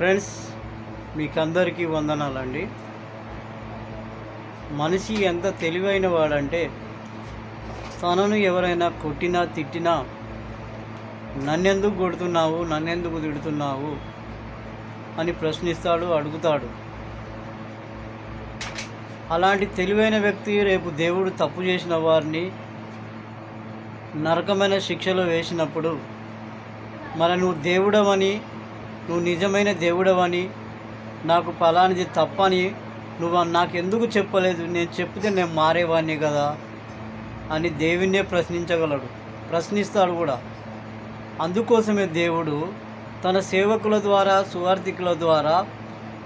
Friends మీకందరికీ వందనాలండి. మనిషి ఎంత తెలివైన వాడంటే తనను ఎవరైనా కొట్టినా తిట్టినా నన్నెందుకు కొడుతున్నావు నన్నెందుకు తిడుతున్నావు అని ప్రశ్నిస్తాడు అడుగుతాడు. అలాంటి తెలివైన వ్యక్తి రేపు దేవుడు తప్పు చేసిన వారిని నరకమైన శిక్షలో వేసినప్పుడు మరి నువ్వు దేవుడమని నువ్వు నిజమైన దేవుడవని నాకు ఫలానిది తప్పని నువ్వు నాకెందుకు చెప్పలేదు? నేను చెప్తే నేను మారేవాడిని కదా? అని దేవుణ్ణే ప్రశ్నించగలడు. ప్రశ్నిస్తాడు కూడా. అందుకోసమే దేవుడు తన సేవకుల ద్వారా సువార్థికుల ద్వారా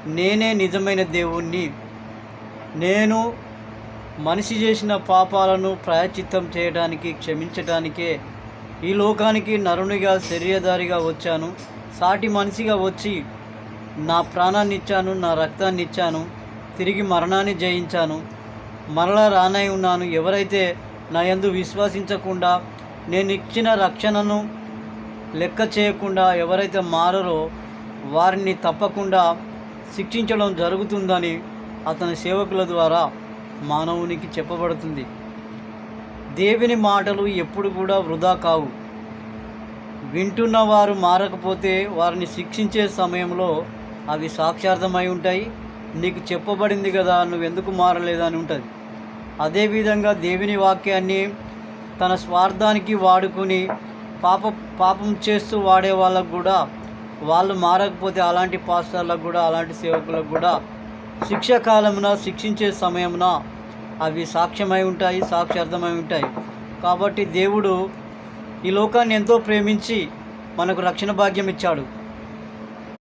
నేనే నిజమైన దేవుణ్ణి. నేను మనిషి చేసిన పాపాలను ప్రాయచిత్తం చేయడానికి క్షమించటానికే ఈ లోకానికి నరునిగా శరీరధారిగా వచ్చాను. సాటి మనిషిగా వచ్చి నా ప్రాణాన్ని ఇచ్చాను నా రక్తాన్ని ఇచ్చాను తిరిగి మరణాన్ని జయించాను. మరలా రానై ఉన్నాను. ఎవరైతే నా యందు విశ్వసించకుండా నేను ఇచ్చిన రక్షణను లెక్క చేయకుండా ఎవరైతే మారరో వారిని తప్పకుండా శిక్షించడం జరుగుతుందని అతని సేవకుల ద్వారా మానవునికి చెప్పబడుతుంది. దేవుని మాటలు ఎప్పుడు కూడా వృధా కావు. వింటున్న వారు మారకపోతే వారిని శిక్షించే సమయంలో అవి సాక్షార్థమై ఉంటాయి. నీకు చెప్పబడింది కదా నువ్వు ఎందుకు మారలేదని ఉంటుంది. అదేవిధంగా దేవుని వాక్యాన్ని తన స్వార్థానికి వాడుకుని పాప పాపం చేస్తూ వాడే వాళ్ళకు కూడా వాళ్ళు మారకపోతే అలాంటి పాస్టర్లకు కూడా అలాంటి సేవకులకు కూడా శిక్ష కాలమున శిక్షించే సమయమున అవి సాక్ష్యమై ఉంటాయి సాక్ష్యార్థమై ఉంటాయి. కాబట్టి దేవుడు ఈ లోకాన్ని ఎంతో ప్రేమించి మనకు రక్షణ భాగ్యం ఇచ్చాడు.